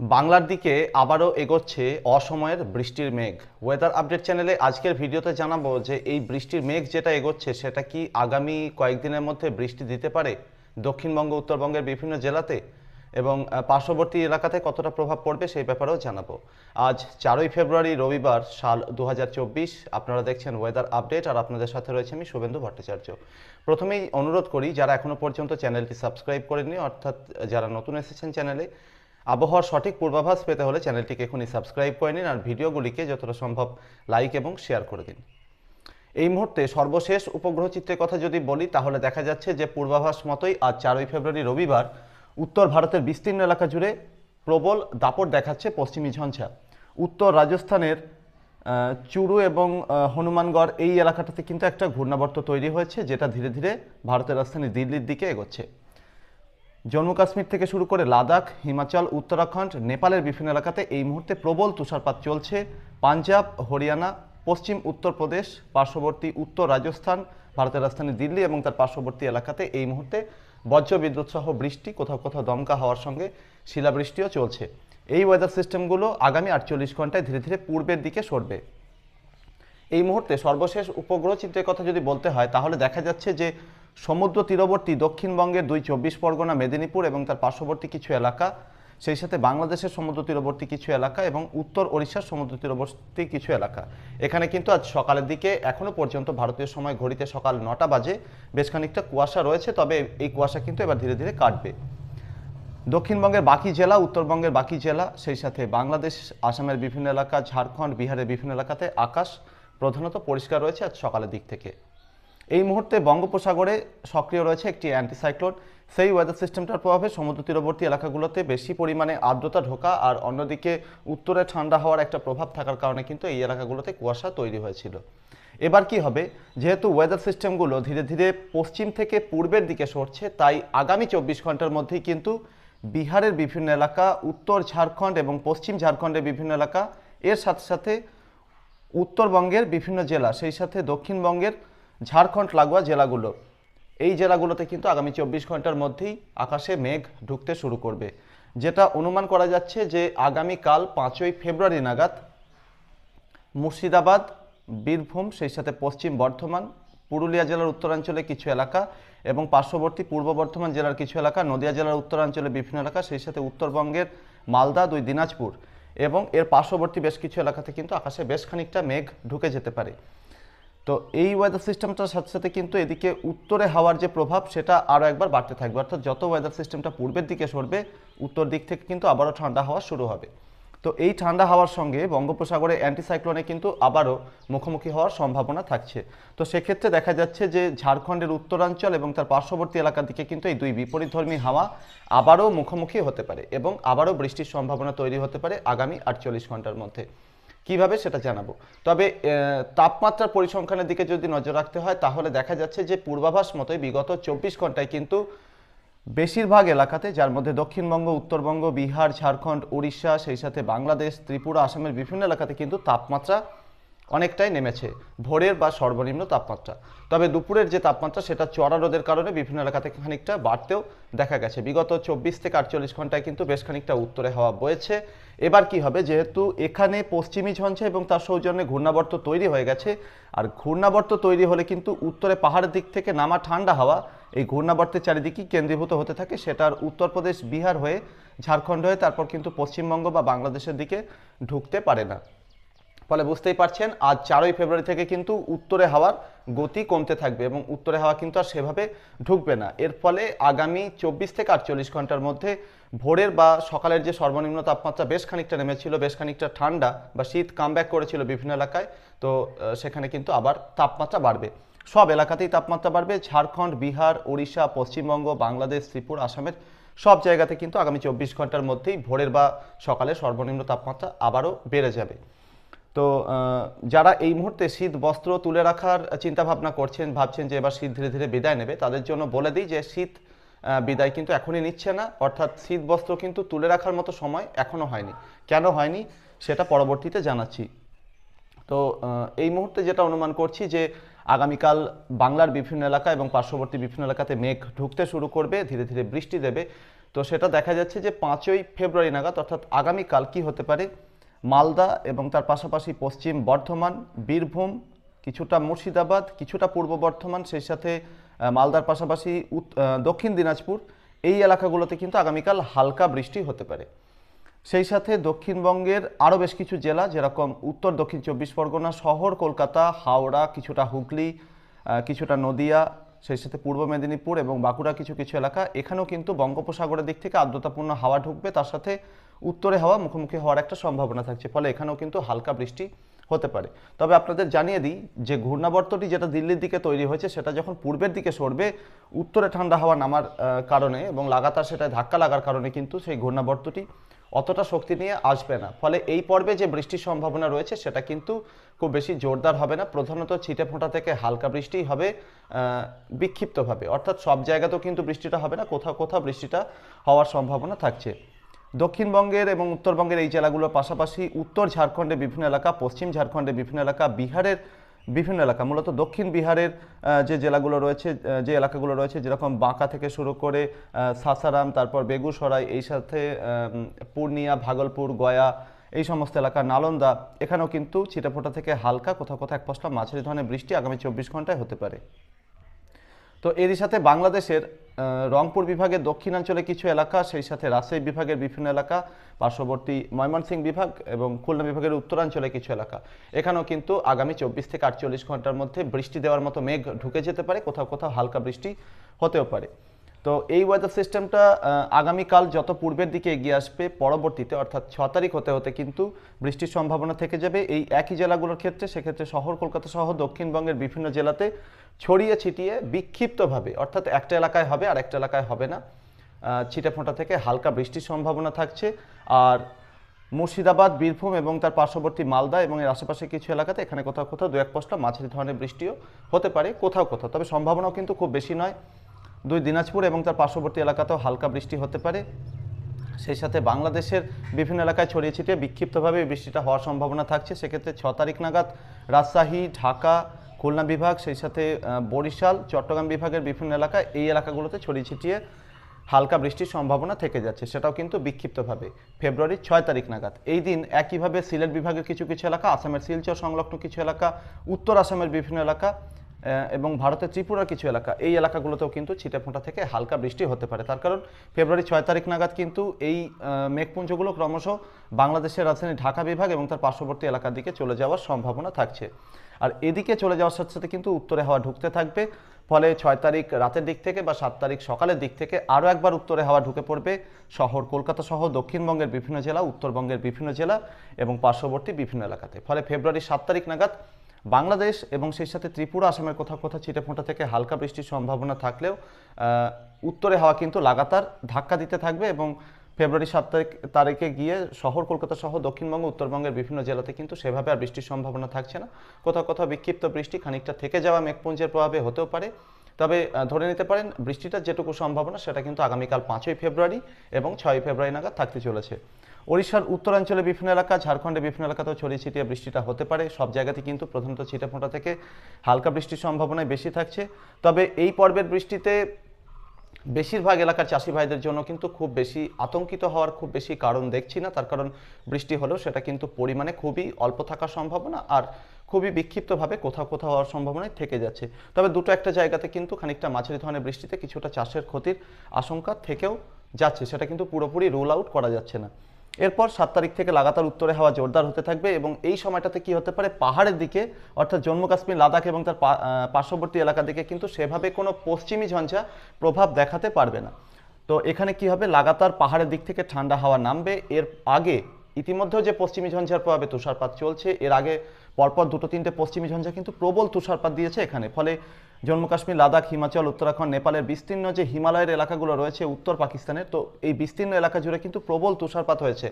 বাংলার দিকে আবারও এগোচ্ছে অসময়ের বৃষ্টির মেঘ। ওয়েদার আপডেট চ্যানেলে আজকের ভিডিওতে জানাব যে এই বৃষ্টির মেঘ যেটা এগোচ্ছে, সেটা কি আগামী কয়েকদিনের মধ্যে বৃষ্টি দিতে পারে দক্ষিণবঙ্গ, উত্তরবঙ্গের বিভিন্ন জেলাতে? এবং পার্শ্ববর্তী এলাকাতে কতটা প্রভাব পড়বে সেই ব্যাপারেও জানাব। আজ চারই ফেব্রুয়ারি, রবিবার সাল দু হাজার চব্বিশ, আপনারা দেখছেন ওয়েদার আপডেট আর আপনাদের সাথে রয়েছে আমি শুভেন্দু ভট্টাচার্য। প্রথমেই অনুরোধ করি, যারা এখনও পর্যন্ত চ্যানেলটি সাবস্ক্রাইব করেননি, অর্থাৎ যারা নতুন এসেছেন চ্যানেলে আবহাওয়ার সঠিক পূর্বাভাস পেতে হলে চ্যানেলটিকে এখনই সাবস্ক্রাইব করে নিন আর ভিডিওগুলিকে যতটা সম্ভব লাইক এবং শেয়ার করে দিন। এই মুহূর্তে সর্বশেষ উপগ্রহ চিত্রের কথা যদি বলি, তাহলে দেখা যাচ্ছে যে পূর্বাভাস মতোই আজ চারই ফেব্রুয়ারি রবিবার উত্তর ভারতের বিস্তীর্ণ এলাকা জুড়ে প্রবল দাপট দেখাচ্ছে পশ্চিমী ঝঞ্ঝা। উত্তর রাজস্থানের চুরু এবং হনুমানগড় এই এলাকাটাতে কিন্তু একটা ঘূর্ণাবর্ত তৈরি হয়েছে, যেটা ধীরে ধীরে ভারতের রাজধানী দিল্লির দিকে এগোচ্ছে। জম্মু কাশ্মীর থেকে শুরু করে লাদাখ, হিমাচল, উত্তরাখণ্ড, নেপালের বিভিন্ন এলাকাতে এই মুহূর্তে প্রবল তুষারপাত চলছে। পাঞ্জাব, হরিয়ানা, পশ্চিম উত্তরপ্রদেশ, পার্শ্ববর্তী উত্তর রাজস্থান, ভারতের রাজধানী দিল্লি এবং তার পার্শ্ববর্তী এলাকাতে এই মুহূর্তে বজ্রবিদ্যুৎ সহ বৃষ্টি, কোথাও কোথাও দমকা হওয়ার সঙ্গে শিলাবৃষ্টিও চলছে। এই ওয়েদার সিস্টেমগুলো আগামী আটচল্লিশ ঘন্টায় ধীরে ধীরে পূর্বের দিকে সরবে। এই মুহূর্তে সর্বশেষ উপগ্রহ চিত্রের কথা যদি বলতে হয়, তাহলে দেখা যাচ্ছে যে সমুদ্র তীরবর্তী দক্ষিণবঙ্গের দুই চব্বিশ পরগনা, মেদিনীপুর এবং তার পার্শ্ববর্তী কিছু এলাকা, সেই সাথে বাংলাদেশের সমুদ্র তীরবর্তী কিছু এলাকা এবং উত্তর ওড়িশার সমুদ্র তীরবর্তী কিছু এলাকা। এখানে কিন্তু আজ সকালের দিকে এখনও পর্যন্ত ভারতীয় সময় ঘড়িতে সকাল নটা বাজে, বেশ খানিকটা কুয়াশা রয়েছে, তবে এই কুয়াশা কিন্তু এবার ধীরে ধীরে কাটবে। দক্ষিণবঙ্গের বাকি জেলা, উত্তরবঙ্গের বাকি জেলা, সেই সাথে বাংলাদেশ, আসামের বিভিন্ন এলাকা, ঝাড়খণ্ড, বিহারের বিভিন্ন এলাকাতে আকাশ প্রধানত পরিষ্কার রয়েছে আজ সকালের দিক থেকে। এই মুহূর্তে বঙ্গোপসাগরে সক্রিয় রয়েছে একটি অ্যান্টিসাইক্লোন সেই ওয়েদার সিস্টেমটার প্রভাবে সমুদ্র তীরবর্তী এলাকাগুলোতে বেশি পরিমাণে আর্দ্রতা ঢোকা আর অন্যদিকে উত্তরে ঠান্ডা হওয়ার একটা প্রভাব থাকার কারণে কিন্তু এই এলাকাগুলোতে কুয়াশা তৈরি হয়েছিল। এবার কি হবে? যেহেতু ওয়েদার সিস্টেমগুলো ধীরে ধীরে পশ্চিম থেকে পূর্বের দিকে সরছে, তাই আগামী চব্বিশ ঘণ্টার মধ্যেই কিন্তু বিহারের বিভিন্ন এলাকা, উত্তর ঝাড়খণ্ড এবং পশ্চিম ঝাড়খণ্ডের বিভিন্ন এলাকা, এর সাথে সাথে উত্তরবঙ্গের বিভিন্ন জেলা, সেই সাথে দক্ষিণবঙ্গের ঝাড়খণ্ড লাগোয়া জেলাগুলো। এই জেলাগুলোতে কিন্তু আগামী চব্বিশ ঘণ্টার মধ্যেই আকাশে মেঘ ঢুকতে শুরু করবে, যেটা অনুমান করা যাচ্ছে যে আগামীকাল পাঁচই ফেব্রুয়ারি নাগাদ মুর্শিদাবাদ, বীরভূম, সেই সাথে পশ্চিম বর্ধমান, পুরুলিয়া জেলার উত্তরাঞ্চলে কিছু এলাকা এবং পার্শ্ববর্তী পূর্ব বর্ধমান জেলার কিছু এলাকা, নদিয়া জেলার উত্তরাঞ্চলে বিভিন্ন এলাকা, সেই সাথে উত্তরবঙ্গের মালদা, দুই দিনাজপুর এবং এর পার্শ্ববর্তী বেশ কিছু এলাকাতে কিন্তু আকাশে বেশ খানিকটা মেঘ ঢুকে যেতে পারে। তো এই ওয়েদার সিস্টেমটার সাথে সাথে কিন্তু এদিকে উত্তরে হাওয়ার যে প্রভাব, সেটা আরও একবার বাড়তে থাকবে। অর্থাৎ যত ওয়েদার সিস্টেমটা পূর্বের দিকে সরবে, উত্তর দিক থেকে কিন্তু আবারও ঠান্ডা হওয়া শুরু হবে। তো এই ঠান্ডা হাওয়ার সঙ্গে বঙ্গোপসাগরে অ্যান্টিসাইক্লোনে কিন্তু আবারও মুখোমুখি হওয়ার সম্ভাবনা থাকছে। তো সেক্ষেত্রে দেখা যাচ্ছে যে ঝাড়খণ্ডের উত্তরাঞ্চল এবং তার পার্শ্ববর্তী এলাকার দিকে কিন্তু এই দুই বিপরীতধর্মী হাওয়া আবারও মুখোমুখি হতে পারে এবং আবারও বৃষ্টির সম্ভাবনা তৈরি হতে পারে আগামী আটচল্লিশ ঘণ্টার মধ্যে। কীভাবে সেটা জানাব? তবে তাপমাত্রার পরিসংখ্যানের দিকে যদি নজর রাখতে হয়, তাহলে দেখা যাচ্ছে যে পূর্বাভাস মতোই বিগত চব্বিশ ঘন্টায় কিন্তু বেশিরভাগ এলাকাতে, যার মধ্যে দক্ষিণবঙ্গ, উত্তরবঙ্গ, বিহার, ঝাড়খণ্ড, উড়িষ্যা, সেই সাথে বাংলাদেশ, ত্রিপুরা, আসামের বিভিন্ন এলাকাতে কিন্তু তাপমাত্রা অনেকটাই নেমেছে ভোরের বা সর্বনিম্ন তাপমাত্রা। তবে দুপুরের যে তাপমাত্রা, সেটা চড়া রোদের কারণে বিভিন্ন এলাকাতে খানিকটা বাড়তেও দেখা গেছে। বিগত চব্বিশ থেকে আটচল্লিশ ঘন্টায় কিন্তু বেশ খানিকটা উত্তরে হাওয়া বয়েছে। এবার কি হবে? যেহেতু এখানে পশ্চিমী ঝঞ্ঝা এবং তার সৌজন্যে ঘূর্ণাবর্ত তৈরি হয়ে গেছে। আর ঘূর্ণাবর্ত তৈরি হলে কিন্তু উত্তরে পাহাড়ের দিক থেকে নামা ঠান্ডা হাওয়া এই ঘূর্ণাবর্তের চারিদিকেই কেন্দ্রীভূত হতে থাকে। সেটার উত্তরপ্রদেশ, বিহার হয়ে ঝাড়খণ্ড হয়ে তারপর কিন্তু পশ্চিমবঙ্গ বা বাংলাদেশের দিকে ঢুকতে পারে না। ফলে বুঝতেই পারছেন, আজ চারই ফেব্রুয়ারি থেকে কিন্তু উত্তরে হাওয়ার গতি কমতে থাকবে এবং উত্তরে হাওয়া কিন্তু আর সেভাবে ঢুকবে না। এর ফলে আগামী চব্বিশ থেকে আটচল্লিশ ঘণ্টার মধ্যে ভোরের বা সকালের যে সর্বনিম্ন তাপমাত্রা বেশ খানিকটা নেমেছিল, বেশ খানিকটা ঠান্ডা বা শীত কামব্যাক করেছিল বিভিন্ন এলাকায়, তো সেখানে কিন্তু আবার তাপমাত্রা বাড়বে। সব এলাকাতেই তাপমাত্রা বাড়বে। ঝাড়খণ্ড, বিহার, ওড়িশা, পশ্চিমবঙ্গ, বাংলাদেশ, ত্রিপুরা, আসামের সব জায়গাতে কিন্তু আগামী চব্বিশ ঘণ্টার মধ্যেই ভোরের বা সকালে সর্বনিম্ন তাপমাত্রা আবারও বেড়ে যাবে। তো যারা এই মুহূর্তে শীত বস্ত্র তুলে রাখার চিন্তা ভাবনা করছেন, ভাবছেন যে এবার শীত ধীরে ধীরে বিদায় নেবে, তাদের জন্য বলে দিই যে শীত বিদায় কিন্তু এখনই নিচ্ছে না। অর্থাৎ শীত বস্ত্র কিন্তু তুলে রাখার মতো সময় এখনও হয়নি। কেন হয়নি? সেটা পরবর্তীতে জানাচ্ছি। তো এই মুহূর্তে যেটা অনুমান করছি যে আগামীকাল বাংলার বিভিন্ন এলাকা এবং পার্শ্ববর্তী বিভিন্ন এলাকাতে মেঘ ঢুকতে শুরু করবে, ধীরে ধীরে বৃষ্টি দেবে। তো সেটা দেখা যাচ্ছে যে পাঁচই ফেব্রুয়ারি নাগাদ, অর্থাৎ আগামীকাল কি হতে পারে? মালদা এবং তার পাশাপাশি পশ্চিম বর্ধমান, বীরভূম, কিছুটা মুর্শিদাবাদ, কিছুটা পূর্ব বর্ধমান, সেই সাথে মালদার পাশাপাশি দক্ষিণ দিনাজপুর, এই এলাকাগুলোতে কিন্তু আগামীকাল হালকা বৃষ্টি হতে পারে। সেই সাথে দক্ষিণবঙ্গের আরও বেশ কিছু জেলা, যেরকম উত্তর, দক্ষিণ চব্বিশ পরগনা, শহর, কলকাতা, হাওড়া, কিছুটা হুগলি কিছুটা নদিয়া সেই সাথে পূর্ব মেদিনীপুর এবং বাঁকুড়া কিছু কিছু এলাকা, এখানেও কিন্তু বঙ্গোপসাগরের দিক থেকে আর্দ্রতাপূর্ণ হাওয়া ঢুকবে। তার সাথে উত্তরে হাওয়া মুখোমুখি হওয়ার একটা সম্ভাবনা থাকছে, ফলে এখানেও কিন্তু হালকা বৃষ্টি হতে পারে। তবে আপনাদের জানিয়ে দিই যে ঘূর্ণাবর্তটি যেটা দিল্লির দিকে তৈরি হয়েছে, সেটা যখন পূর্বের দিকে সরবে, উত্তরে ঠান্ডা হাওয়া নামার কারণে এবং লাগাতার সেটা ধাক্কা লাগার কারণে কিন্তু সেই ঘূর্ণাবর্তটি অতটা শক্তি নিয়ে আসবে না। ফলে এই পর্বে যে বৃষ্টির সম্ভাবনা রয়েছে, সেটা কিন্তু খুব বেশি জোরদার হবে না। প্রধানত ছিটে ফোঁটা থেকে হালকা বৃষ্টি হবে বিক্ষিপ্তভাবে। অর্থাৎ সব জায়গাতেও কিন্তু বৃষ্টিটা হবে না, কোথাও কোথাও বৃষ্টিটা হওয়ার সম্ভাবনা থাকছে। দক্ষিণবঙ্গের এবং উত্তরবঙ্গের এই জেলাগুলোর পাশাপাশি উত্তর ঝাড়খণ্ডের বিভিন্ন এলাকা, পশ্চিম ঝাড়খণ্ডের বিভিন্ন এলাকা, বিহারের বিভিন্ন এলাকা, মূলত দক্ষিণ বিহারের যে জেলাগুলো রয়েছে যে এলাকাগুলো রয়েছে, যেরকম বাঁকা থেকে শুরু করে সাসারাম, তারপর বেগুসরাই, এই সাথে পূর্ণিয়া, ভাগলপুর, গয়া, এই সমস্ত এলাকা, নালন্দা, এখানেও কিন্তু ছিটাফোটা থেকে হালকা কোথাও কোথাও এক পশলা মাঝারি ধরনের বৃষ্টি আগামী চব্বিশ ঘন্টায় হতে পারে। তো এরই সাথে বাংলাদেশের রংপুর বিভাগের দক্ষিণাঞ্চলে কিছু এলাকা, সেই সাথে রাজশাহী বিভাগের বিভিন্ন এলাকা, পার্শ্ববর্তী ময়মনসিংহ বিভাগ এবং খুলনা বিভাগের উত্তরাঞ্চলে কিছু এলাকা। এখানেও কিন্তু আগামী চব্বিশ থেকে আটচল্লিশ ঘণ্টার মধ্যে বৃষ্টি দেওয়ার মতো মেঘ ঢুকে যেতে পারে, কোথাও কোথাও হালকা বৃষ্টি হতেও পারে। তো এই ওয়েদার সিস্টেমটা আগামীকাল যত পূর্বের দিকে এগিয়ে আসবে, পরবর্তীতে, অর্থাৎ ছ তারিখ হতে হতে কিন্তু বৃষ্টির সম্ভাবনা থেকে যাবে। এই একই জেলাগুলোর ক্ষেত্রে, সেক্ষেত্রে শহর কলকাতা সহ দক্ষিণবঙ্গের বিভিন্ন জেলাতে ছড়িয়ে ছিটিয়ে বিক্ষিপ্তভাবে, অর্থাৎ একটা এলাকায় হবে আর একটা এলাকায় হবে না ছিটে ফোঁটা থেকে হালকা বৃষ্টির সম্ভাবনা থাকছে। আর মুর্শিদাবাদ, বীরভূম এবং তার পার্শ্ববর্তী মালদা এবং এর আশেপাশে কিছু এলাকাতে এখানে কোথাও কোথাও দু এক পশলা মাঝারি ধরনের বৃষ্টিও হতে পারে, কোথাও কোথাও। তবে সম্ভাবনাও কিন্তু খুব বেশি নয়। দুই দিনাজপুর এবং তার পার্শ্ববর্তী এলাকাতেও হালকা বৃষ্টি হতে পারে। সেই সাথে বাংলাদেশের বিভিন্ন এলাকায় ছড়িয়ে ছিটিয়ে বিক্ষিপ্তভাবে বৃষ্টিটা হওয়ার সম্ভাবনা থাকছে। সেক্ষেত্রে ছ তারিখ নাগাদ রাজশাহী, ঢাকা, খুলনা বিভাগ, সেই সাথে বরিশাল, চট্টগ্রাম বিভাগের বিভিন্ন এলাকায় এই এলাকাগুলোতে ছড়িয়ে ছিটিয়ে হালকা বৃষ্টির সম্ভাবনা থেকে যাচ্ছে। সেটাও কিন্তু বিক্ষিপ্তভাবে ফেব্রুয়ারির ছয় তারিখ নাগাদ। এই দিন একইভাবে সিলেট বিভাগের কিছু কিছু এলাকা, আসামের শিলচর সংলগ্ন কিছু এলাকা, উত্তর আসামের বিভিন্ন এলাকা এবং ভারতের ত্রিপুরার কিছু এলাকা, এই এলাকাগুলোতেও কিন্তু ছিটেফোঁটা থেকে হালকা বৃষ্টি হতে পারে। তার কারণ ফেব্রুয়ারি ছয় তারিখ নাগাদ কিন্তু এই মেঘপুঞ্জগুলো ক্রমশ বাংলাদেশের রাজধানী ঢাকা বিভাগ এবং তার পার্শ্ববর্তী এলাকার দিকে চলে যাওয়ার সম্ভাবনা থাকছে। আর এদিকে চলে যাওয়ার সাথে সাথে কিন্তু উত্তরে হাওয়া ঢুকতে থাকবে। ফলে ছয় তারিখ রাতের দিক থেকে বা সাত তারিখ সকালের দিক থেকে আরও একবার উত্তরে হাওয়া ঢুকে পড়বে। শহর কলকাতা সহ দক্ষিণবঙ্গের বিভিন্ন জেলা, উত্তরবঙ্গের বিভিন্ন জেলা এবং পার্শ্ববর্তী বিভিন্ন এলাকাতে। ফলে ফেব্রুয়ারি সাত তারিখ নাগাদ বাংলাদেশ এবং সেই সাথে ত্রিপুরা আসামের কোথাও কোথাও ছিটেফোঁটা থেকে হালকা বৃষ্টির সম্ভাবনা থাকলেও উত্তরে হাওয়া কিন্তু লাগাতার ধাক্কা দিতে থাকবে এবং ফেব্রুয়ারি সাত তারিখে গিয়ে শহর কলকাতা সহ দক্ষিণবঙ্গ, উত্তরবঙ্গের বিভিন্ন জেলাতে কিন্তু সেভাবে আর বৃষ্টির সম্ভাবনা থাকছে না। কোথাও কোথাও বিক্ষিপ্ত বৃষ্টি, খানিকটা থেকে যাওয়া মেঘপুঞ্জের প্রভাবে হতেও পারে। তবে ধরে নিতে পারেন বৃষ্টিটার যেটুকু সম্ভাবনা সেটা কিন্তু আগামীকাল পাঁচই ফেব্রুয়ারি এবং ছয়ই ফেব্রুয়ারি নাগাদ থাকতে চলেছে। ওড়িশার উত্তরাঞ্চলে বিভিন্ন এলাকা ঝাড়খণ্ডের বিভিন্ন এলাকাতেও ছড়িয়ে ছিটিয়ে বৃষ্টিটা হতে পারে। সব জায়গাতে কিন্তু প্রধানত ছিটেফোঁটা থেকে হালকা বৃষ্টির সম্ভাবনাই বেশি থাকছে। তবে এই পর্বের বৃষ্টিতে বেশিরভাগ এলাকার চাষি ভাইদের জন্য কিন্তু খুব বেশি আতঙ্কিত হওয়ার খুব বেশি কারণ দেখছি না। তার কারণ বৃষ্টি হলেও সেটা কিন্তু পরিমাণে খুবই অল্প থাকার সম্ভাবনা আর খুবই বিক্ষিপ্তভাবে কোথাও কোথাও হওয়ার সম্ভাবনাই থেকে যাচ্ছে। তবে দুটো একটা জায়গাতে কিন্তু খানিকটা মাঝারি ধরনের বৃষ্টিতে কিছুটা চাষের ক্ষতির আশঙ্কা থেকেও যাচ্ছে। সেটা কিন্তু পুরোপুরি রুল আউট করা যাচ্ছে না। এরপর সাত তারিখ থেকে লাগাতার উত্তরে হাওয়া জোরদার হতে থাকবে এবং এই সময়টাতে কি হতে পারে? পাহাড়ের দিকে, অর্থাৎ জম্মু কাশ্মীর, লাদাখ এবং তার পার্শ্ববর্তী এলাকার দিকে কিন্তু সেভাবে কোনো পশ্চিমী ঝঞ্ঝা প্রভাব দেখাতে পারবে না। তো এখানে কি হবে? লাগাতার পাহাড়ের দিক থেকে ঠান্ডা হাওয়া নামবে। এর আগে ইতিমধ্যেও যে পশ্চিমী ঝঞ্ঝার প্রভাবে তুষারপাত চলছে, এর আগে পরপর দুটো তিনটে পশ্চিমী ঝঞ্ঝা কিন্তু প্রবল তুষারপাত দিয়েছে এখানে। ফলে জম্মু কাশ্মীর, লাদাখ, হিমাচল, উত্তরাখণ্ড, নেপালের বিস্তীর্ণ যে হিমালয়ের এলাকাগুলো রয়েছে, উত্তর পাকিস্তানের, তো এই বিস্তীর্ণ এলাকা জুড়ে কিন্তু প্রবল তুষারপাত হয়েছে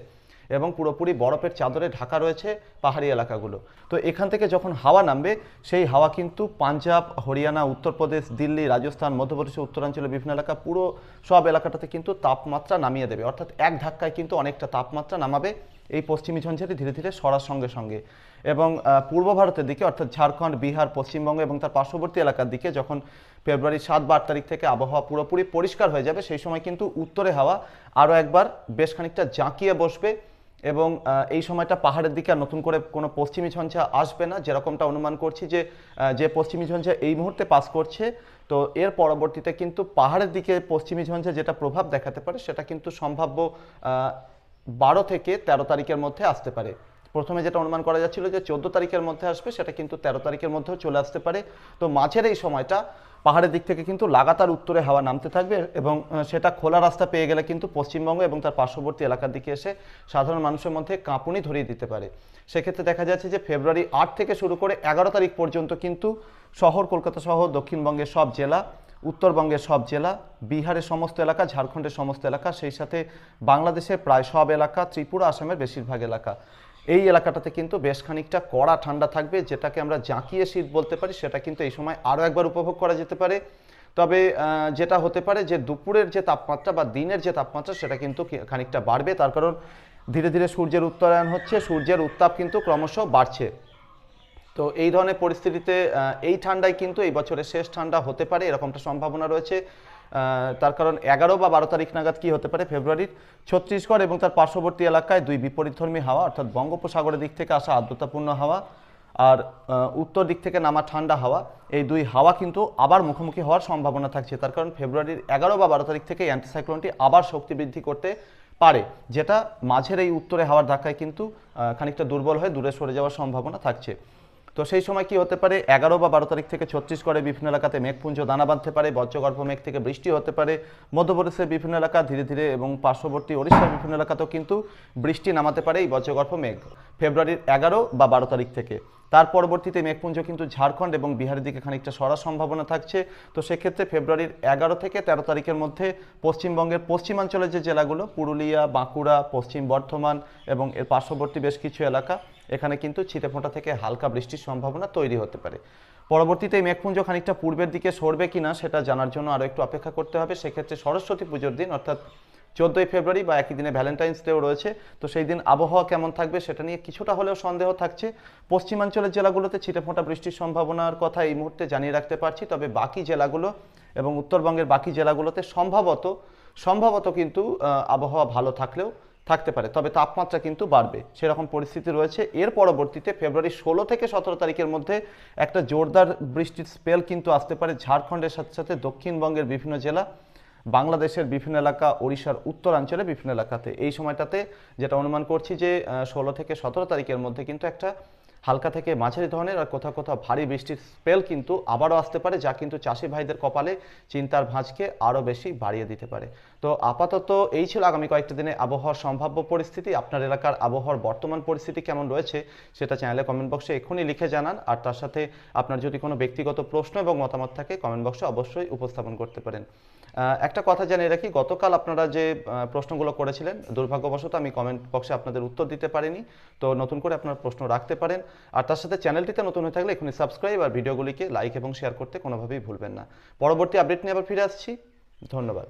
এবং পুরোপুরি বরফের চাদরে ঢাকা রয়েছে পাহাড়ি এলাকাগুলো। তো এখান থেকে যখন হাওয়া নামবে, সেই হাওয়া কিন্তু পাঞ্জাব, হরিয়ানা, উত্তরপ্রদেশ, দিল্লি, রাজস্থান, মধ্যপ্রদেশ, উত্তরাঞ্চলের বিভিন্ন এলাকা, পুরো সব এলাকাটাতে কিন্তু তাপমাত্রা নামিয়ে দেবে। অর্থাৎ এক ধাক্কায় কিন্তু অনেকটা তাপমাত্রা নামাবে। এই পশ্চিমী ঝঞ্ঝাটি ধীরে ধীরে সরার সঙ্গে সঙ্গে। এবং পূর্ব ভারতের দিকে, অর্থাৎ ঝাড়খণ্ড, বিহার, পশ্চিমবঙ্গ এবং তার পার্শ্ববর্তী এলাকার দিকে যখন ফেব্রুয়ারি সাত বা তারিখ থেকে আবহাওয়া পুরোপুরি পরিষ্কার হয়ে যাবে, সেই সময় কিন্তু উত্তরে হাওয়া আরও একবার বেশ খানিকটা জাঁকিয়ে বসবে এবং এই সময়টা পাহাড়ের দিকে আর নতুন করে কোনো পশ্চিমী ঝঞ্ঝা আসবে না। যেরকমটা অনুমান করছি যে যে পশ্চিমী ঝঞ্ঝা এই মুহূর্তে পাস করছে, তো এর পরবর্তীতে কিন্তু পাহাড়ের দিকে পশ্চিমী ঝঞ্ঝা যেটা প্রভাব দেখাতে পারে, সেটা কিন্তু সম্ভাব্য বারো থেকে তেরো তারিখের মধ্যে আসতে পারে। প্রথমে যেটা অনুমান করা যাচ্ছিল যে চোদ্দ তারিখের মধ্যে আসবে, সেটা কিন্তু তেরো তারিখের মধ্যেও চলে আসতে পারে। তো মাঝের এই সময়টা পাহাড়ের দিক থেকে কিন্তু লাগাতার উত্তরে হাওয়া নামতে থাকবে এবং সেটা খোলা রাস্তা পেয়ে গেলে কিন্তু পশ্চিমবঙ্গ এবং তার পার্শ্ববর্তী এলাকার দিকে এসে সাধারণ মানুষের মধ্যে কাঁপুনি ধরিয়ে দিতে পারে। সেক্ষেত্রে দেখা যাচ্ছে যে ফেব্রুয়ারি আট থেকে শুরু করে এগারো তারিখ পর্যন্ত কিন্তু শহর, কলকাতা সহ দক্ষিণবঙ্গের সব জেলা উত্তরবঙ্গের সব জেলা, বিহারের সমস্ত এলাকা, ঝাড়খণ্ডের সমস্ত এলাকা, সেই সাথে বাংলাদেশের প্রায় সব এলাকা, ত্রিপুরা, আসামের বেশিরভাগ এলাকা। এই এলাকাটাতে কিন্তু বেশ খানিকটা কড়া ঠান্ডা থাকবে, যেটাকে আমরা জাঁকিয়ে শীত বলতে পারি, সেটা কিন্তু এই সময় আরও একবার উপভোগ করা যেতে পারে। তবে যেটা হতে পারে যে দুপুরের যে তাপমাত্রা বা দিনের যে তাপমাত্রা, সেটা কিন্তু খানিকটা বাড়বে। তার কারণ, ধীরে ধীরে সূর্যের উত্তরায়ণ হচ্ছে, সূর্যের উত্তাপ কিন্তু ক্রমশ বাড়ছে। তো এই ধরনের পরিস্থিতিতে এই ঠান্ডায় কিন্তু এই বছরের শেষ ঠান্ডা হতে পারে, এরকমটা সম্ভাবনা রয়েছে। তার কারণ এগারো বা বারো তারিখ নাগাদ কি হতে পারে ফেব্রুয়ারির? ছত্তিশগড় এবং তার পার্শ্ববর্তী এলাকায় দুই বিপরীতধর্মী হাওয়া, অর্থাৎ বঙ্গোপসাগরের দিক থেকে আসা আর্দ্রতাপূর্ণ হাওয়া আর উত্তর দিক থেকে নামা ঠান্ডা হাওয়া, এই দুই হাওয়া কিন্তু আবার মুখোমুখি হওয়ার সম্ভাবনা থাকছে। তার কারণ ফেব্রুয়ারির এগারো বা বারো তারিখ থেকে অ্যান্টিসাইক্লোনটি আবার শক্তি বৃদ্ধি করতে পারে, যেটা মাঝের এই উত্তরে হাওয়ার ধাক্কায় কিন্তু খানিকটা দুর্বল হয়ে দূরে সরে যাওয়ার সম্ভাবনা থাকছে। তো সেই সময় কি হতে পারে? এগারো বা বারো তারিখ থেকে ছত্তিশগড়ে বিভিন্ন এলাকাতে মেঘপুঞ্জ দানা বাঁধতে পারে। বজ্রগর্ভ মেঘ থেকে বৃষ্টি হতে পারে। মধ্যপ্রদেশের বিভিন্ন এলাকা ধীরে ধীরে এবং পার্শ্ববর্তী ওড়িশার বিভিন্ন এলাকাতেও কিন্তু বৃষ্টি নামাতে পারে এই বজ্রগর্ভ মেঘ। ফেব্রুয়ারির এগারো বা বারো তারিখ থেকে। তার পরবর্তীতে মেঘপুঞ্জ, কিন্তু ঝাড়খণ্ড এবং বিহারের দিকে খানিকটা সরার সম্ভাবনা থাকছে। তো সেক্ষেত্রে ফেব্রুয়ারির এগারো থেকে তেরো তারিখের মধ্যে পশ্চিমবঙ্গের পশ্চিমাঞ্চলের যে জেলাগুলো, পুরুলিয়া, বাঁকুড়া, পশ্চিম বর্ধমান এবং এর পার্শ্ববর্তী বেশ কিছু এলাকা, এখানে কিন্তু ছিটেফোঁটা থেকে হালকা বৃষ্টির সম্ভাবনা তৈরি হতে পারে। পরবর্তীতে এই মেঘপুঞ্জ খানিকটা পূর্বের দিকে সরবে কিনা, সেটা জানার জন্য আরও একটু অপেক্ষা করতে হবে। সেক্ষেত্রে সরস্বতী পুজোর দিন, অর্থাৎ চোদ্দোই ফেব্রুয়ারি বা একই দিনে ভ্যালেন্টাইন্স ডেও রয়েছে। তো সেই দিন আবহাওয়া কেমন থাকবে সেটা নিয়ে কিছুটা হলেও সন্দেহ থাকছে। পশ্চিমাঞ্চলের জেলাগুলোতে ছিটেফোঁটা বৃষ্টির সম্ভাবনার কথা এই মুহূর্তে জানিয়ে রাখতে পারছি। তবে বাকি জেলাগুলো এবং উত্তরবঙ্গের বাকি জেলাগুলোতে সম্ভবত সম্ভবত কিন্তু আবহাওয়া ভালো থাকলেও থাকতে পারে। তবে তাপমাত্রা কিন্তু বাড়বে। সেরকম পরিস্থিতি রয়েছে। এর পরবর্তীতে ফেব্রুয়ারি ষোলো থেকে সতেরো তারিখের মধ্যে একটা জোরদার বৃষ্টির স্পেল কিন্তু আসতে পারে ঝাড়খণ্ডের সাথে সাথে দক্ষিণবঙ্গের বিভিন্ন জেলা। বাংলাদেশের বিভিন্ন এলাকা, ওড়িশার উত্তরাঞ্চলে বিভিন্ন এলাকাতে। এই সময়টাতে যেটা অনুমান করছি যে ষোলো থেকে সতেরো তারিখের মধ্যে কিন্তু একটা হালকা থেকে মাঝারি ধরনের আর কোথাও কোথাও ভারী বৃষ্টির স্পেল কিন্তু আবারও আসতে পারে, যা কিন্তু চাষি ভাইদের কপালে চিন্তার ভাঁজকে আরও বেশি বাড়িয়ে দিতে পারে। তো আপাতত এই ছিল আগামী কয়েকটা দিনে আবহাওয়ার সম্ভাব্য পরিস্থিতি, আপনার এলাকার আবহাওয়ার বর্তমান পরিস্থিতি কেমন রয়েছে সেটা চ্যানেলে কমেন্ট বক্সে এখনই লিখে জানান, আর তার সাথে আপনার যদি কোনো ব্যক্তিগত প্রশ্ন এবং মতামত থাকে কমেন্ট বক্সে অবশ্যই উপস্থাপন করতে পারেন। একটা কথা জানিয়ে রাখি, গতকাল আপনারা যে প্রশ্নগুলো করেছিলেন, দুর্ভাগ্যবশত আমি কমেন্ট বক্সে আপনাদের উত্তর দিতে পারিনি, তো নতুন করে আপনার প্রশ্ন রাখতে পারেন। আর তার সাথে চ্যানেলটিতে নতুন হয়ে থাকলে এখনই সাবস্ক্রাইব আর ভিডিওগুলিকে লাইক এবং শেয়ার করতে কোনোভাবেই ভুলবেন না। পরবর্তী আপডেট নিয়ে আবার ফিরে আসছি। ধন্যবাদ।